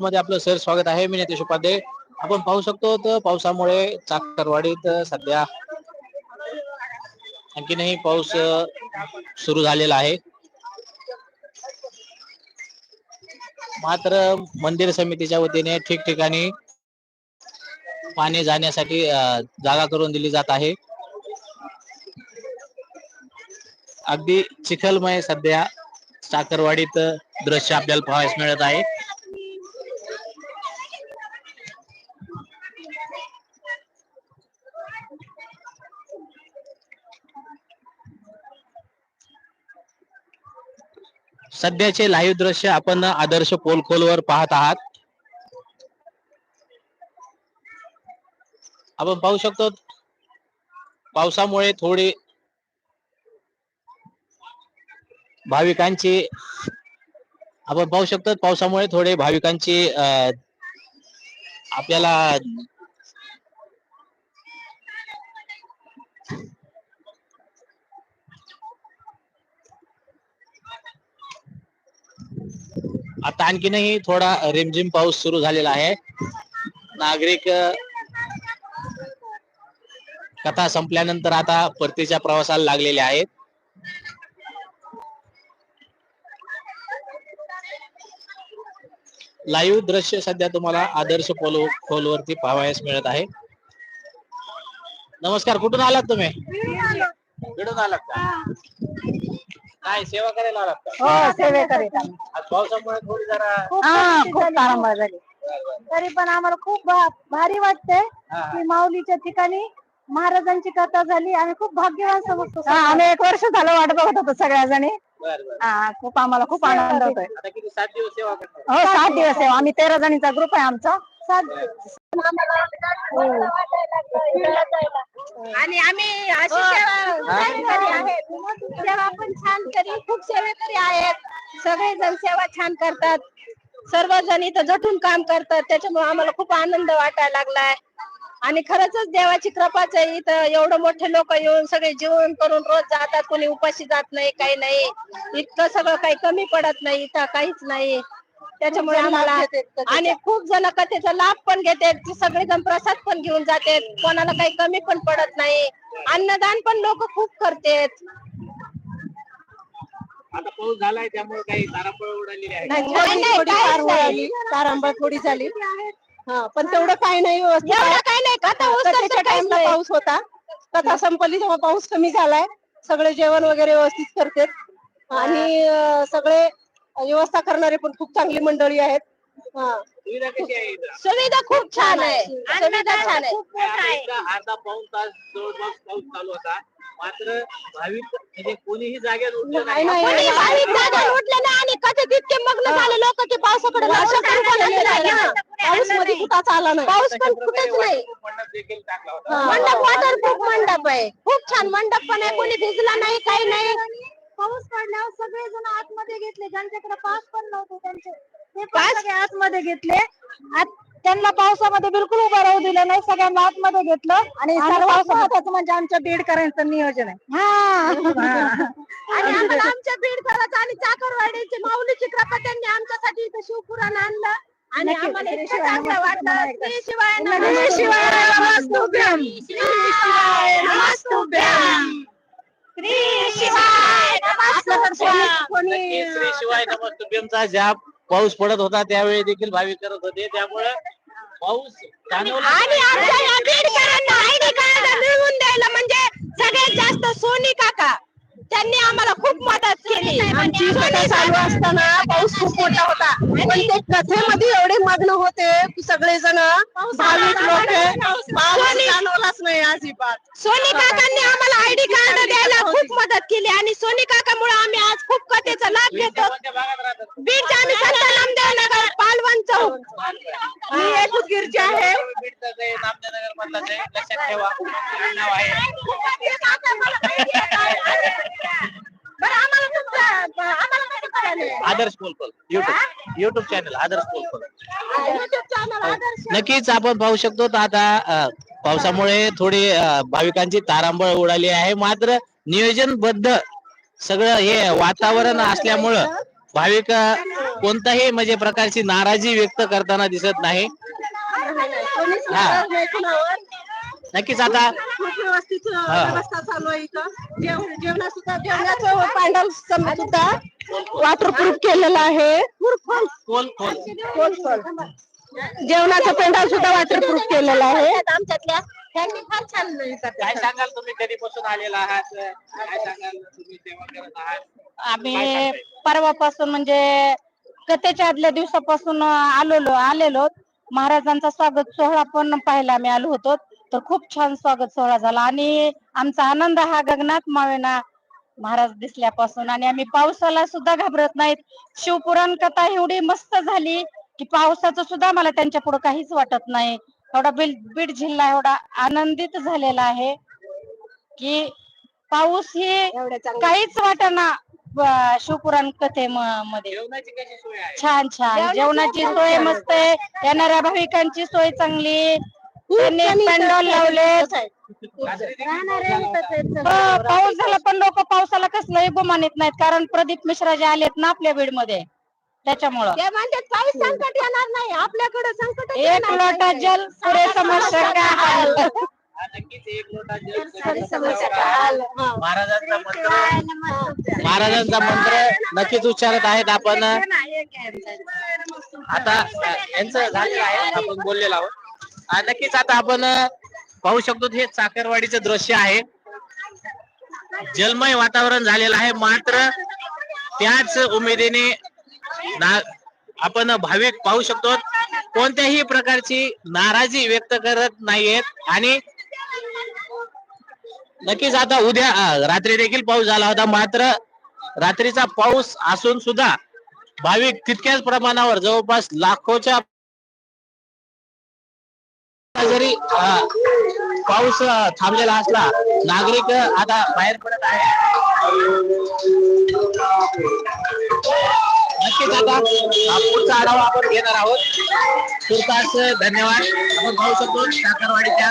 मध्ये आपलं सर स्वागत आहे. मी नितेश उपाध्ये. आपण पाहू शकतो तर पावसामुळे चाकरवाडीत सध्या आणखीनही पाऊस सुरू झालेला आहे. मात्र मंदिर समितीच्या वतीने ठिकठिकाणी पाणी जाण्यासाठी जागा करून दिली जात आहे. अगदी चिखलमय सध्या साखरवाडीत दृश्य आपल्याला पाहायला मिळत आहे. सध्याचे लाईव्ह दृश्य आपण आदर्श पोल खोलवर पाहत आहात. आपण पाहू शकतो पावसामुळे थोडी भाविकांची आपण पाहू शकतो पावसामुळे थोडे भाविकांची आपल्याला आता आणखीनही थोडा रिमझिम पाऊस सुरू झालेला आहे. नागरिक कथा संपल्यानंतर आता परतीच्या प्रवासाला लागलेले आहेत. लाईव्ह दृश्य सध्या तुम्हाला आदर्श पोलो खोलवरती पाहावयास मिळत आहे. नमस्कार कुठून आलात तुम्ही? कुठून आलात. का? काय सेवा करायला आलात का? हो पावसामुळे थोडी जरा हा खूप तारांबळ झाली. तरी पण आम्हाला खूप भा- भारी वाटतंय हा, हा. की माऊलीच्या ठिकाणी महाराजांची कथा झाली. आम्ही खूप भाग्यवान समजतो आम्ही एक वर्ष झालं वाट बघत होतो सगळ्या जणी बरं बरं. हा खूप आम्हाला खूप आनंद होतोय. आता किती सात दिवस सेवा करणार हो सात दिवस आहे आम्ही तेरा जणींचा ग्रुप आहे आमचा. सात हो. आणि आम्ही अशी सेवा सेवेकरी आहेत. सेवा पण छान करी. खूप सेवेकरी आहेत. सगळेजण सेवा छान करतात. सर्वजण इथं झटून काम करतात. त्याच्यामुळे आम्हाला खूप आनंद वाटायला लागलाय. आणि खरंच देवाची कृपाच आहे. इथं एवढं मोठे लोक येऊन सगळे जेवण करून रोज जातात. कोणी उपाशी जात नाही काही नाही. इतकं सगळं काही कमी पडत नाही. इथं काहीच नाही. त्याच्यामुळे आम्हाला आणि खूप जण कथेचा लाभ पण घेतात. सगळेजण प्रसाद पण घेऊन जातात. कोणाला काही कमी पण पडत नाही. अन्नदान पण लोक खूप करतात. आता पाऊस झालाय त्यामुळे काही तारांबळ उडालेली आहे. नाही, थोडी थोडी फार उडाली, तारांबळ थोडी झाली? हा पण तेवढं काही नाही व्यवस्थित. एवढं काही नाही कथा कथेच्या टाइमला पाऊस होता? कथा संपली तेव्हा पाऊस कमी झालाय. सगळे जेवण वगैरे व्यवस्थित करतात. आणि अं, सगळे व्यवस्था करणारे पण खूप चांगली मंडळी आहेत. सुविधा खूप छान आहे. सुविधा छान आहे. अर्धा पाऊन तास जवळपास पाऊस चालू होता. मात्र भाविक म्हणजे कोणीही जागेवर उठलं नाही भाविक उठले नाही आणि कथेत इतके मग्न झाले लोक की पावसाकडे लक्ष पण कोणाचं नाही. ना. पाऊसमध्ये कुठाच आला नाही. पाऊस पण कुठेच नाही. मंडप देखील टाकला होता. मंडप वॉटरप्रूफ मंडप आहे. खूप छान मंडप पण आहे. कोणी भिजला नाही काही नाही. पाऊस पडल्यावर सगळे जण आतमध्ये घेतले. ज्यांच्याकडे पास पण नव्हते त्यांचे ते पण सगळे आतमध्ये घेतले. आत- त्यांना पावसामध्ये बिलकुल उभं राहू दिलं नाही. सगळ्यांना आतमध्ये घेतलं. आणि सर्वात महत्वाचं म्हणजे आमच्या बीडकरांचं नियोजन आहे. आणि आम्हाला आमच्या बीडकरांचं आणि चाकरवाडीची माऊलीची कृपा त्यांनी आमच्यासाठी इथं शिवपुराण आणलं. आणि. आम्हाला इतकं शिवाय चांगलं वाटलं. श्री शिवाय श्री नमः. शिवाय नमस्तुभ्यं. श्री शिवाय नमस्तुभ्यं. श्री शिवाय नमस्तुभ्यं. नक्की श्री शिवाय नमस्तुभ्यमचा ज्या पाऊस पडत होता त्यावेळी देखील भाविक करत होते. त्यामुळे पाऊस जाणवला आणि आमच्या या बीडकरांना आयडी कार्ड मिळवून द्यायला म्हणजे सगळ्यात जास्त सोनी काका. त्यांनी आम्हाला खूप मदत केली. आमची कथा चालू असताना पाऊस खूप मोठा होता. पण ते कथेमध्ये एवढे मग्न होते की सगळेजण भाविक लोक पाऊस जाणवलाच नाही अजिबात. सोनी काकांनी आम्हाला आयडी कार्ड द्यायला खूप मदत केली आणि सोनी काकामुळे आम्ही आज खूप कथेचा लाभ घेतो. बीडच्या आम्ही संत नामदेव नगर पालवण चौक. मी एक उदगीरची आहे नामदेवनगर मधलाच आहे लक्षात ठेवा. नाव आहे बरं आम्हाला तुमचं आम्हाला माहिती पडायला Adarsh Kolkol YouTube YouTube channel Adarsh Kolkol नक्कीच आपण पाहू शकतो आता पावसामुळे थोडी भाविकांची तारांबळ उडाली आहे. मात्र नियोजनबद्ध सगळं हे वातावरण असल्यामुळं भाविक कोणताही म्हणजे प्रकारची नाराजी व्यक्त करताना दिसत नाही. हा. नक्कीच आता व्यवस्थित. व्यवस्था चालू आहे इथं. जेवण जेवणा सुद्धा जेवणाचं पॅन्डल सुद्धा वॉटरप्रूफ केलेलं आहे. खोल खोल. खोल खोल. जेवणाचं पेंडॉल सुद्धा वॉटरप्रूफ केलेलं आहे. आमच्यातल्या त्यांनी फार छान काय सांगाल तुम्ही? कधीपासून आलेला आहात? काय सांगाल तुम्ही? सेवा करत आहात? काय आम्ही? परवापासून म्हणजे कथेच्या आदल्या दिवसापासून आलेलो आलेलो. महाराजांचा स्वागत सोहळा पण पाहायला आम्ही आलो होतो. तर खूप छान स्वागत सोहळा झाला. आणि आमचा आनंद हा गगनात मावेना महाराज दिसल्यापासून. आणि आम्ही पावसाला सुद्धा घाबरत नाहीत. शिवपुराण कथा एवढी मस्त झाली की पावसाचं सुद्धा मला त्यांच्या पुढे काहीच वाटत नाही. एवढा बीड बीड जिल्हा एवढा आनंदित झालेला आहे की पाऊस ही काहीच वाटेना शिवपुराण कथे म- मध्ये जेवणाची कशी सोय आहे? छान छान. जेवणाची सोय. मस्त आहे. येणाऱ्या भाविकांची सोय चांगली. त्यांनी पेंडॉल. हो, पाऊस झाला पण लोक पावसाला कसलंही गुमानित नाहीत. कारण प्रदीप मिश्रा जे आलेत ना आपल्या बीडमध्ये त्याच्यामुळं. ते म्हणतात संकट येणार नाही आपल्याकडे संकट एक लोटा जल पुरे समस्या का हाल हा, नक्कीच एक लोटा जल सगळ्यांना समस्या समजावं. हा. महाराजांचा मंत्र महाराजांचा मंत्र नक्कीच उच्चारत आहेत आपण. आता अ, यांचं झालेलं आहे आपण बोललेलो आहोत. नक्कीच आता आपण पाहू शकतो हे चाकरवाडीचं दृश्य आहे. जलमय वातावरण झालेलं आहे. मात्र त्याच उमेदीने आपण भाविक पाहू शकतो कोणत्याही प्रकारची नाराजी व्यक्त करत नाहीयेत. आणि नक्कीच आता उद्या रात्री देखील पाऊस झाला होता. मात्र रात्रीचा पाऊस असून सुद्धा भाविक तितक्याच प्रमाणावर जवळपास लाखोच्या जरी पाऊस थांबलेला असला नागरिक आता बाहेर पडत आहे नक्कीच आता पुढचा आढावा आपण घेणार आहोत. तुर्तास धन्यवाद. आपण पाहू शकतो साखरवाडीच्या